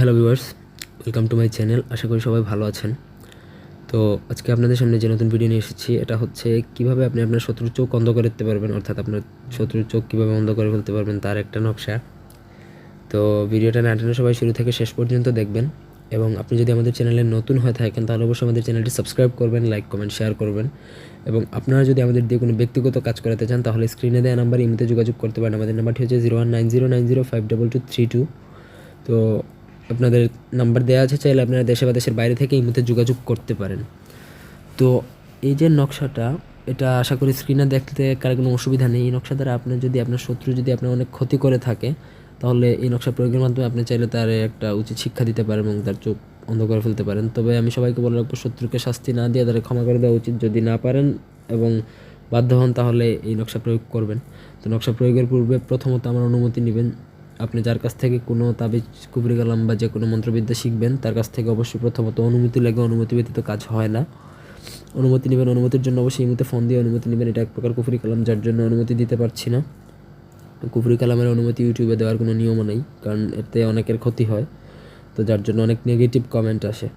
Hello viewers welcome to my channel আশা করি সবাই ভালো আছেন। তো আজকে আপনাদের সামনে যে নতুন ভিডিও নিয়ে এসেছি, এটা হচ্ছে কীভাবে আপনি আপনার শত্রুর চোখ অন্ধ করে দিতে পারবেন, অর্থাৎ আপনার শত্রুর চোখ কীভাবে অন্ধ করে ফেলতে পারবেন, তার একটা নকশা। তো ভিডিওটা না সবাই শুরু থেকে শেষ পর্যন্ত দেখবেন, এবং আপনি যদি আমাদের চ্যানেলে নতুন হয়ে থাকেন, তাহলে অবশ্যই আমাদের চ্যানেলটি সাবস্ক্রাইব করবেন লাইক কমেন্ট শেয়ার করবেন। এবং আপনারা যদি আমাদের দিয়ে কোনো ব্যক্তিগত কাজ করাতে চান, তাহলে স্ক্রিনে দেওয়া নাম্বার ইমেতে যোগাযোগ করতে পারেন। আমাদের নাম্বারটি হচ্ছে zero one nine zero nine zero five double two three two তো আপনাদের নাম্বার দেওয়া আছে, চাইলে আপনারা দেশে বা দেশের বাইরে থেকে ইমেতে যোগাযোগ করতে পারেন। তো এই যে নকশাটা, এটা আশা করি স্ক্রিনে দেখতে কার কোনো অসুবিধা নেই। এই নকশা দ্বারা আপনার যদি আপনার শত্রু যদি আপনার অনেক ক্ষতি করে থাকে, তাহলে এই নকশা প্রয়োগের মাধ্যমে আপনি চাইলে তার একটা উচিত শিক্ষা দিতে পারেন এবং তার চোখ অন্ধ করে ফেলতে পারেন। তবে আমি সবাইকে বলে রাখব, শত্রুকে শাস্তি না দিয়ে তাদের ক্ষমা করে দেওয়া উচিত। যদি না পারেন এবং বাধ্য হন, তাহলে এই নকশা প্রয়োগ করবেন। তো নকশা প্রয়োগের পূর্বে প্রথমত আমার অনুমতি নেবেন আপনি যার কাছ থেকে কোনো তাবিজ, কুবরি কালাম বা যে কোনো মন্ত্রবিদ্যা শিখবেন, তার কাছ থেকে অবশ্যই প্রথমত অনুমতি লাগে অনুমতি ব্যতীত কাজ হয় না। অনুমতি নেবেন, অনুমতির জন্য অবশ্যই এই মুহূর্তে ফোন দিয়ে অনুমতি নেবেন। এটা এক প্রকার কুফরি কালাম, যার জন্য অনুমতি দিতে পারছি না। কুফরি কালামের অনুমতি ইউটিউবে দেওয়ার কোনো নিয়মও নেই, কারণ এতে অনেকের ক্ষতি হয়। তো যার জন্য অনেক নেগেটিভ কমেন্ট আসে।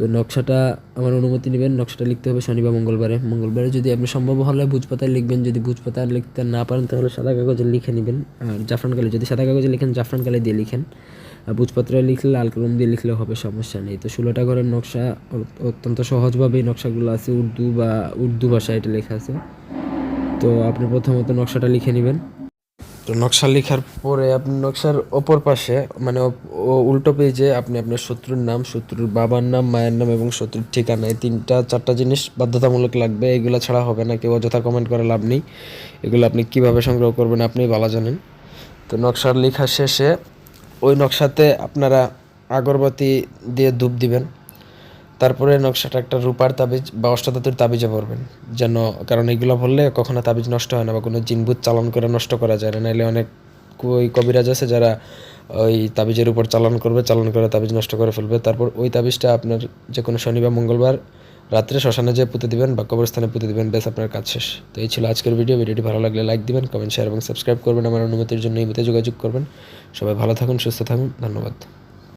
তো নকশাটা আমার অনুমতি নেবেন। নকশাটা লিখতে হবে শনি বা মঙ্গলবারে। মঙ্গলবারে যদি আপনি সম্ভব হলে ভুজপাতায় লিখবেন, যদি ভুজপাতায় লিখতে না পারেন তাহলে সাদা কাগজে লিখে নেবেন। আর জাফরান কালি, যদি সাদা কাগজে লিখেন, জাফরান কালি দিয়ে লিখেন। আর ভুজপাত্রে লিখলে লাল কলম দিয়ে লিখলেও হবে, সমস্যা নেই। তো ষোলোটা ঘরের নকশা অত্যন্ত সহজভাবে নকশাগুলো আছে। উর্দু বা উর্দু ভাষায় এটা লেখা আছে। তো আপনি প্রথমত নকশাটা লিখে নেবেন। তো নকশা লেখার পরে আপনি নকশার ওপর পাশে মানে উল্টো পেজে আপনি আপনার শত্রুর নাম, শত্রুর বাবার নাম, মায়ের নাম এবং শত্রুর ঠিকানা, এই তিনটা, চারটা জিনিস বাধ্যতামূলক লাগবে। এগুলো ছাড়া হবে না, কেউ অযথা কমেন্ট করে লাভ নেই। এগুলো আপনি কীভাবে সংগ্রহ করবেন আপনি ভালো জানেন। তো নকশার লেখা শেষে ওই নকশাতে আপনারা আগরবাতি দিয়ে ধূপ দিবেন। তারপরে নকশাটা একটা রূপার তাবিজ বা অষ্টাধাতুর তাবিজে পড়বেন যেন কারণ এগুলো বললে কখনো তাবিজ নষ্ট হয় না বা কোনো জিনভূত চালন করে নষ্ট করা যায় না। নাহলে অনেক ওই কবিরাজ আছে যারা ওই তাবিজের উপর চালান করবে, চালান করে তাবিজ নষ্ট করে ফেলবে। তারপর ওই তাবিজটা আপনার যে কোনো শনি বা মঙ্গলবার রাত্রে শ্মশানে যেয়ে পুঁতে দিবেন বা কবরস্থানে পুঁতে দিবেন বেশ আপনার কাজ শেষ। তো এই ছিল আজকের ভিডিও। ভিডিওটি ভালো লাগলে লাইক দিবেন কমেন্ট শেয়ার এবং সাবস্ক্রাইব করবেন। আমার অনুমতির জন্য এই মতে যোগাযোগ করবেন। সবাই ভালো থাকুন, সুস্থ থাকুন। ধন্যবাদ।